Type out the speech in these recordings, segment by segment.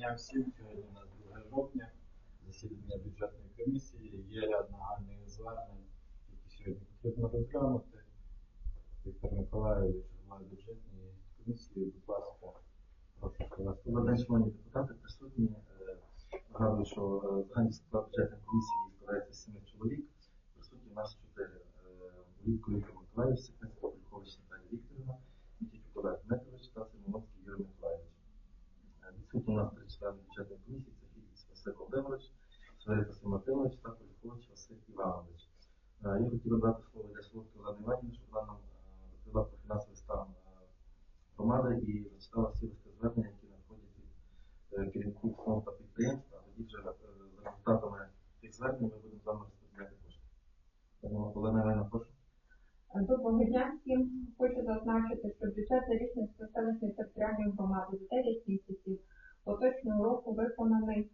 дня всім. Сьогодні у нас 2 жовтня, засідання бюджетної комісії. Є ряд нагальних звернень, які сьогодні потрібно розглянути. Віктор Миколаївич, голова бюджетної комісії, будь ласка, прошу провести. Добрий день, шановні депутати, присутні. Е, Нагадую, що е, загальний склад бюджетної комісії складається з семи чоловік. Присутні у нас чотири. Е, Влітку Віктор Миколаївич, Секретар Полькович Наталія Вікторівна, Мітічук Олег Дмитрович та Симоновський Юрій Миколаївич. Е, Відсутні у нас три члени бюджетної комісії, це Філіпс Василь Володимирович, Сверид Василь Мартинович та Полькович Василь Іванович. Е, Я хотів дати слово для Солодки Олени Іванівни, щоб вона нам е, розповіла про фінансовий стан е, громади і зачитала всі листи звернення, які надходять від е, керівників фонду та підприємств, а тоді вже е, за результатами цих звернень ми будемо з вами розподіляти кошти. Тому Олена Іванівна, прошу. Доброго дня всім. Хочу зазначити, що бюджет Зарічненської селищної територіальної громади за 9 місяців поточного року виконаний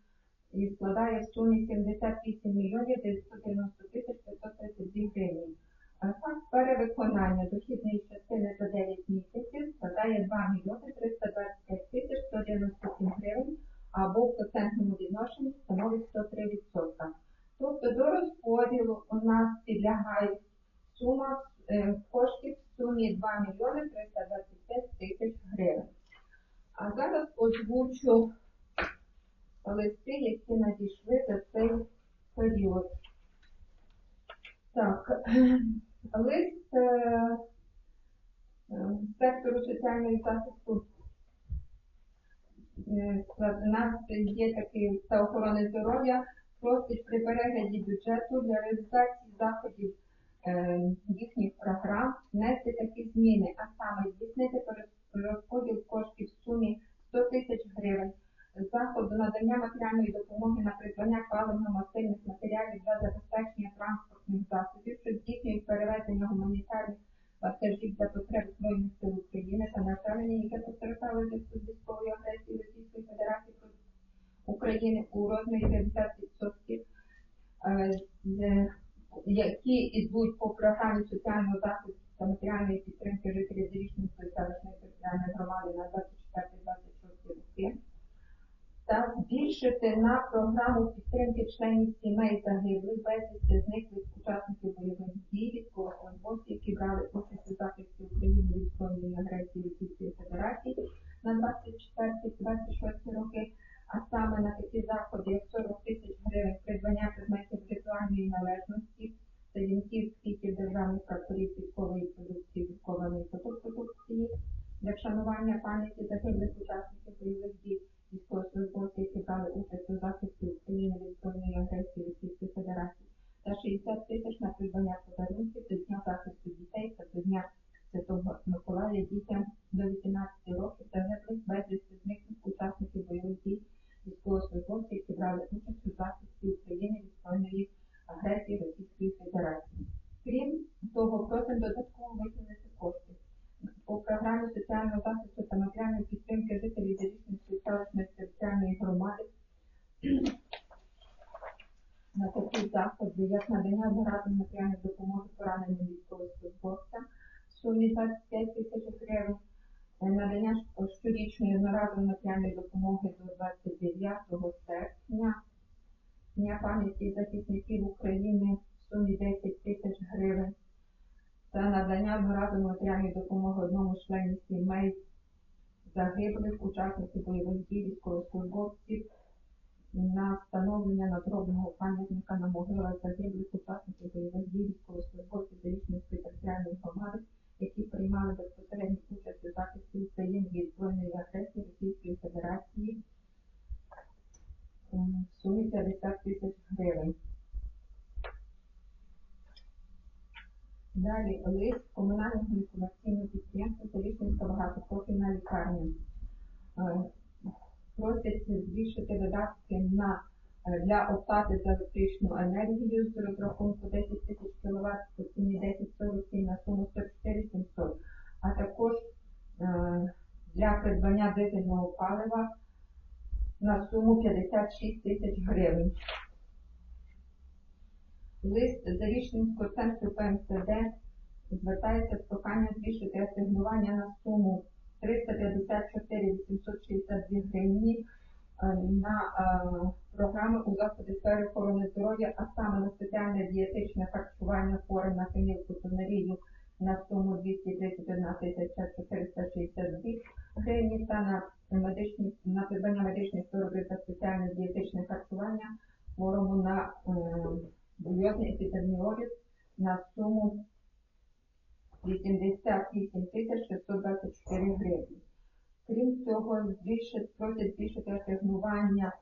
і складає в сумі 78 мільйонів 990 тисяч 532 гривень. Факт перевиконання дохідної частини за 9 місяців складає 2 мільйони 325 тисяч 197 гривень або в процентному відношенні становить 103%. Тобто до розподілу у нас підлягають сума е, коштів в сумі 2 мільйони 325 тисяч гривень. А зараз озвучу листи, які надійшли за цей період. Так, лист е, е, сектору соціальної захисту. Е, У нас є такий та охорони здоров'я, просить при перегляді бюджету для реалізації заходів їхніх програм внести такі зміни, а саме здійснити розподіл коштів в сумі 100 тисяч гривень заходу надання матеріальної допомоги на придбання паливно-мастильних матеріалів для забезпечення транспортних засобів, що здійснюють перевезення гуманітарних вантажів для потреб Збройних сил України та населення, яке постраждало в зв'язку з військовою агресією Російської Федерації проти України у розмірі 50%, е, які йдуть по програмі соціального захисту та матеріальної підтримки жителів Зарічненської селищної територіальної громади на 24-26 роки та збільшити на програму підтримки членів сімей загиблих, безвісти зниклих учасників бойових дій, військовослужбовців, які брали участь у захисті України від збройної агресії Російської Федерації на 24-26 роки, а саме на такі заходи, як 40 тисяч гривень придбання предметів ритуальної належності, сторінків, квітів державних прапорів військової продукції, військової фотопродукції для вшанування пам'яті загиблих учасників бойових дій військовослужбовців, які брали участь у захисті України від збройної агресії Російської Федерації, та 60 тисяч на придбання подарунків до Дня захисту дітей та до Дня Святого Миколая дітям до 18 років загиблих безвісти зниклих учасників бойових дій військовослужбовців, які брали участь у захисті України від збройної агресії Російської Федерації. Крім того, просимо додатково виділити кошти по програмі соціального захисту та матеріальної підтримки жителів Зарічненської селищної територіальної громади на такі заходи, як надання одноразової матеріальної допомоги пораненим військовослужбовцям в сумі 25 тисяч гривень, е, надання щорічної одноразової матеріальної допомоги до 29 серпня, Дня пам'яті захисників України в сумі 10 тисяч гривень, та надання одноразової матеріальної допомоги одному з членів сімей загиблих учасників бойових дій військовослужбовців надробного пам'ятника на могилах загиблих учасників бойових дій військовослужбовців Зарічненської територіальної громади, які приймали безпосередню участь у захисті України від збройної агресії Російської Федерації м, в сумі 50 тисяч гривень. Далі лист комунального інформаційного підприємства Зарічненська багатопрофільна лікарня. Е, Просять збільшити видатки на е, для за електричну енергію з розрахунку 10 тисяч кВт по ціні 1047 на суму 104 700, а також е, для придбання дизельного палива на суму 56 тисяч гривень. Лист Зарічненського центру ПМСД звертається з проханням збільшити асигнування на суму 354 862 гривні на е, програми у заходи сфери охорони здоров'я, а саме на спеціальне дієтичне харчування хворим на фенілкетонурію на суму 231 тисяча 462 гривні та на медичні на придбання медичних виробів та спеціальне дієтичне харчування хворому на е, бульйозний епідеміоліз на суму 88 тисяч 624 гривні. Крім цього, збільшить, просять збільшити асигнування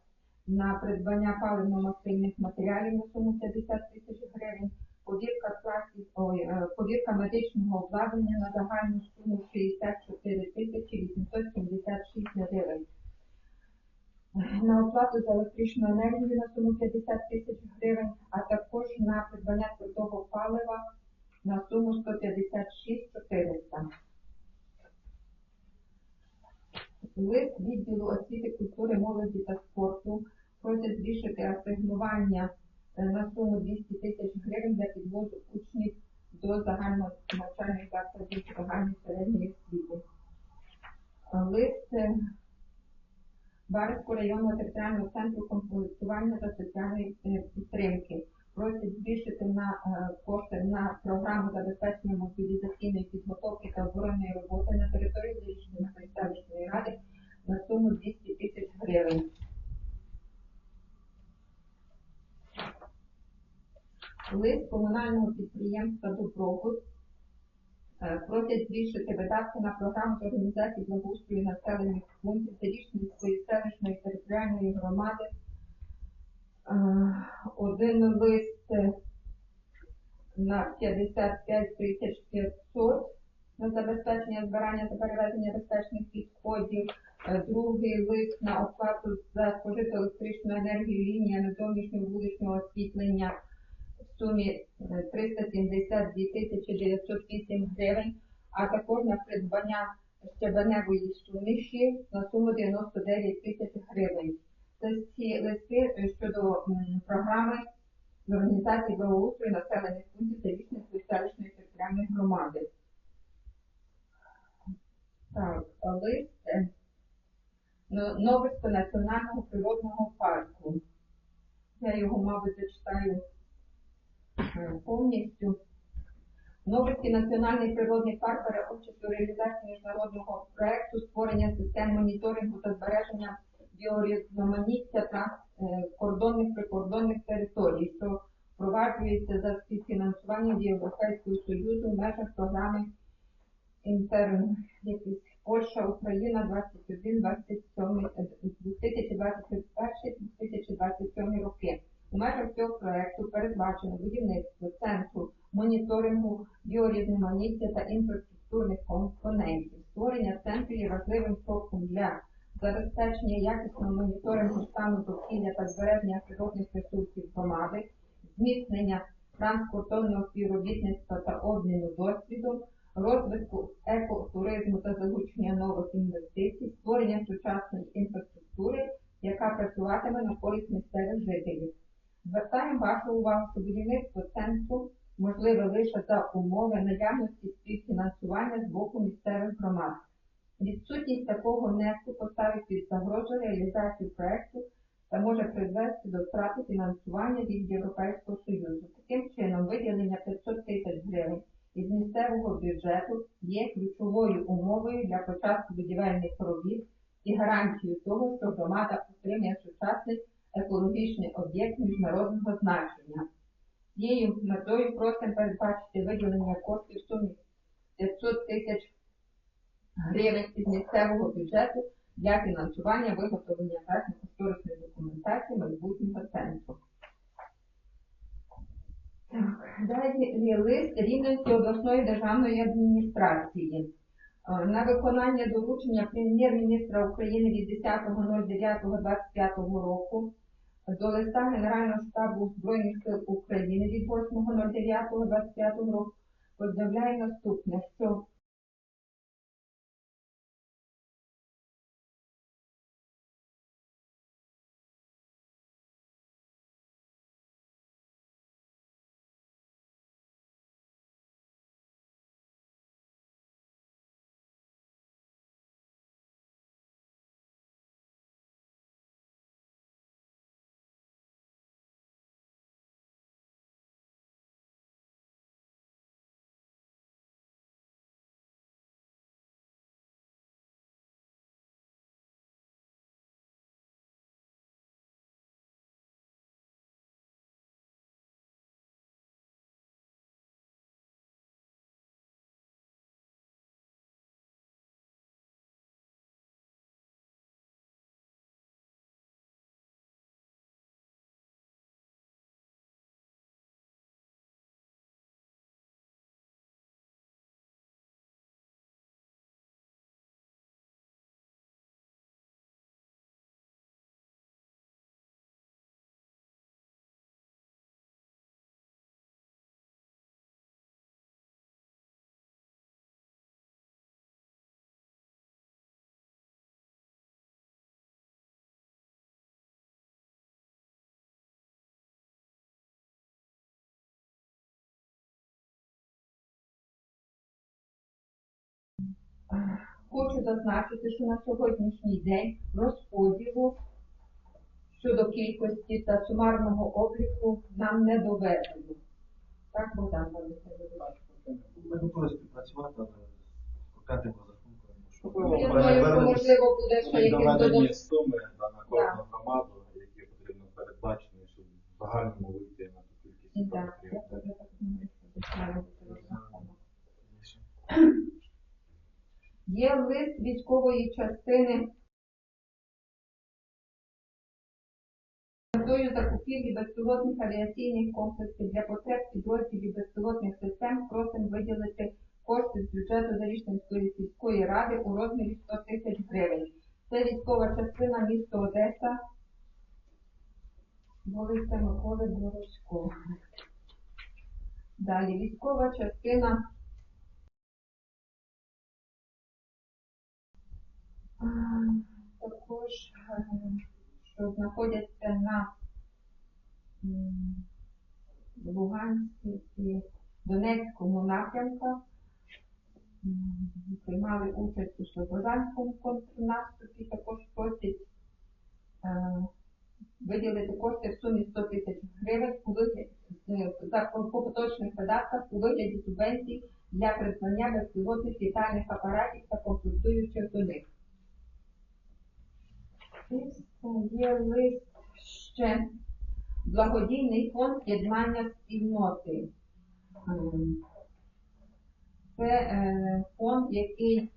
на придбання паливно-мастильних матеріалів на суму 50 тисяч гривень, повірка класів, ой, е, повірка медичного обладнання на загальну суму 64 тисячі 876 гривень. На оплату за електричну енергію на суму 50 тисяч гривень, а також на придбання твердого палива на суму 156 400. Лист відділу освіти, культури, молоді та спорту просять збільшити асигнування е, на суму 200 тисяч гривень для підвозу учнів до загальнонавчальних закладів загальної середньої освіти. Лист е, Барського районного територіального центру комплектування та соціальної е, підтримки просять збільшити на е, кошти на програму забезпечення мобілізаційної підготовки та оборонної роботи на території Зарічної селищної ради на суму 200 тисяч гривень. Лист комунального підприємства Добробут е, просять збільшити видатки на програму з організації благоустрою населених пунктів Зарічної селищної територіальної громади. Е, Один лист е, на 55 тисяч 500 на забезпечення збирання та перевезення безпечних відходів. Е, Другий лист на оплату за спожиту електричну енергію лініями зовнішнього вуличного освітлення в сумі е, 372 тисячі 908 гривень, а також на придбання щебеневої суміші на суму 99 тисяч гривень. Ці листи е, щодо програми з організації благоустрою населених пунктів Зарічної селищної територіальної громади. Так, лист е, національного природного парку. Я його, мабуть, зачитаю е, повністю. Новицький національний природний парк бере у реалізації міжнародного проекту створення систем моніторингу та збереження біорізноманіття транскордонних прикордонних територій, що впроваджується за співфінансуванням Європейського Союзу в межах програми інтерн якийсь Польща, Україна 21 27 2021-2027 роки. У межах цього проекту передбачено будівництво центру моніторингу біорізноманіття та інфраструктурних компонентів. Створення центру є важливим кроком для забезпечення якісного моніторингу стану довкілля та збереження природних ресурсів громади, зміцнення транспортовного співробітництва та обміну досвідом, розвитку екотуризму та залучення нових інвестицій, створення сучасної інфраструктури, яка працюватиме на користь місцевих жителів. Звертаємо вашу увагу, що будівництво центру можливе лише за умови наявності співфінансування з боку місцевих громад. Відсутність такого внеску поставить під загрозу реалізацію проекту та може призвести до втрати фінансування від Європейського Союзу. Таким чином, виділення 500 тисяч гривень із місцевого бюджету є ключовою умовою для початку будівельних робіт і гарантією того, що громада отримає сучасний екологічний об'єкт міжнародного значення. Цією метою просимо передбачити виділення коштів сумі 500 тисяч гривень із місцевого бюджету для фінансування виготовлення проектно-кошторисної документації майбутнього центру. Так, далі лист Рівненської обласної державної адміністрації. Е, На виконання доручення прем'єр-міністра України від 10.09.25 року до листа Генерального штабу Збройних сил України від 8.09.25 року повідомляє наступне, що Хочу зазначити, що на сьогоднішній день розподілу щодо кількості та сумарного обліку нам не доведено. Так, Богдан Валерійович, будь ласка. Ми готові співпрацювати, але з п'ятим розрахунком, що Я думаю, що можливо буде ще При якесь доведенні суми на на кожну громаду, які потрібно передбачені, щоб в загальному вийти на ту кількість, Так, я теж так думаю, що Є лист військової частини метою закупівлі безпілотних авіаційних комплексів для потреб підрозділів безпілотних систем просимо виділити кошти з бюджету Зарічненської сільської ради у розмірі 100 тисяч гривень. Це військова частина місто Одеса, вулиця Миколи Боровського. Далі військова частина також, е, що знаходяться на Луганській і Донецькому напрямках, приймали участь у Слобожанському контрнаступі, також просять е, виділити кошти в сумі 100 тисяч гривень у вигляді е, по поточних видатках у вигляді субвенцій для придбання безпілотних літальних апаратів та комплектуючих до них. Є лист ще благодійний фонд єднання спільноти. Це е, фонд, який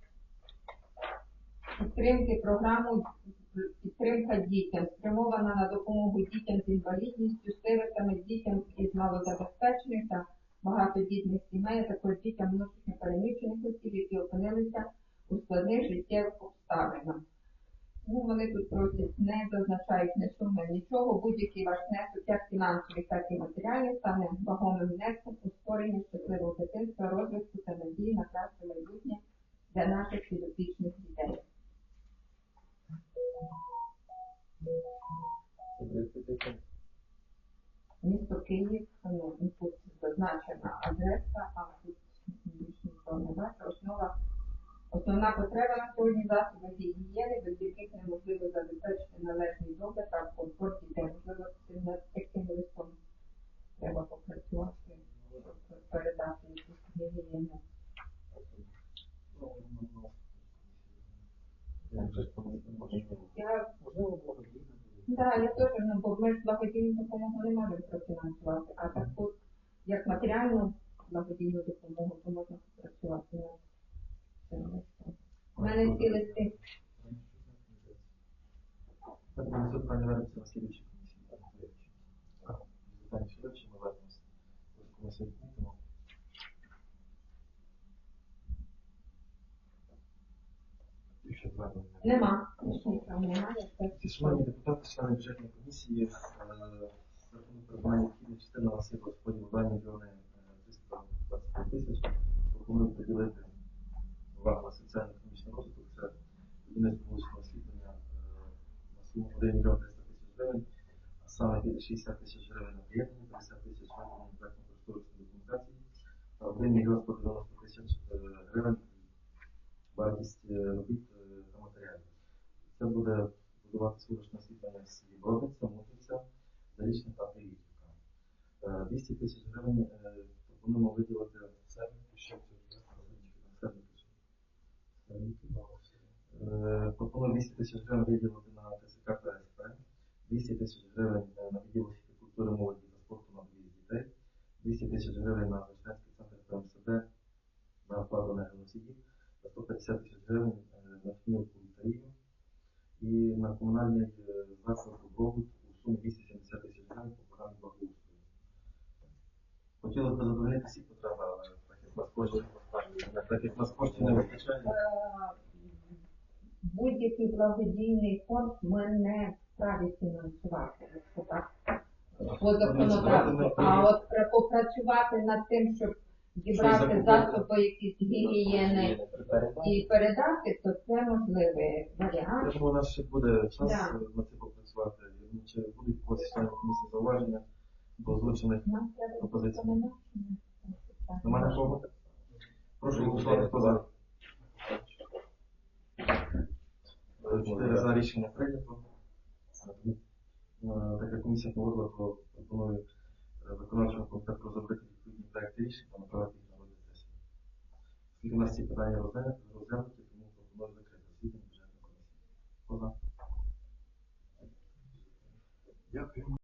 підтримки програму підтримка дітям, спрямована на допомогу дітям з інвалідністю, сиротами, дітям із малозабезпечених та багатодітних сімей, а також дітям внутрішньо переміщених осіб, які опинилися у складних життєвих обставинах. Ну, вони тут просять, не зазначають не суми нічого, будь-який ваш внесок, як фінансовий, так і матеріальний, стане вагомим внеском у створення щасливого дитинства, розвитку та надії на краще майбутнє для наших підопічних дітей. Місто Київ, ну, і тут зазначена адреса, а тут більш ніхто не бачить. Основа, основна потреба на сьогодні засоби гігієни, без яких неможливо забезпечити належний догляд та комфорт дітей. Можливо, над таким листом треба попрацювати, передати якусь гігієну. Я Да, я теж, ну, бо ми ж благодійну допомогу не можемо профінансувати, а так тут, як матеріальну благодійну допомогу, то можна попрацювати. У мене ці листи. Звернення. Нема. Шановні депутати, члени бюджетної комісії, е, закону придбання необхідної частини на всіх розподіл 2 мільйони е, 325 тисяч. Пропоную поділити увагу на соціально-економічний розвиток. Це будівництво вуличного освітлення на суму 1 мільйон 300 тисяч гривень, а саме 60 тисяч гривень на приєднання, 50 тисяч виконання проєктно-кошторисної документації та 1 мільйон 190 тисяч е, гривень вартість е, робіт е, та матеріалів. Це буде будувати вуличне освітлення з Бродниця, Мутриця, Зарічна та Привітівка. Е, 200 тисяч гривень пропонуємо виділити সেটা হয়ে যাবে благодійний фонд ми не вправі фінансувати, якщо так по законодавству. А от попрацювати над тим, щоб зібрати засоби якісь гігієни і передати, то це можливий варіант. думаю, у нас ще буде час е, над цим попрацювати. Чи будуть члени комісії зауваження до озвучених пропозицій? Немає такого? Прошу голосувати, хто за. Чотири за рішення прийнято. Така Так як комісія погодила, то пропоную е, виконавчому комітету розробити відповідні проекти рішень та направити їх на розгляд сесії. Оскільки у нас ці питання розглянуті, розглянуті, тому пропоную закрити засідання бюджетної комісії. Поза. Дякую.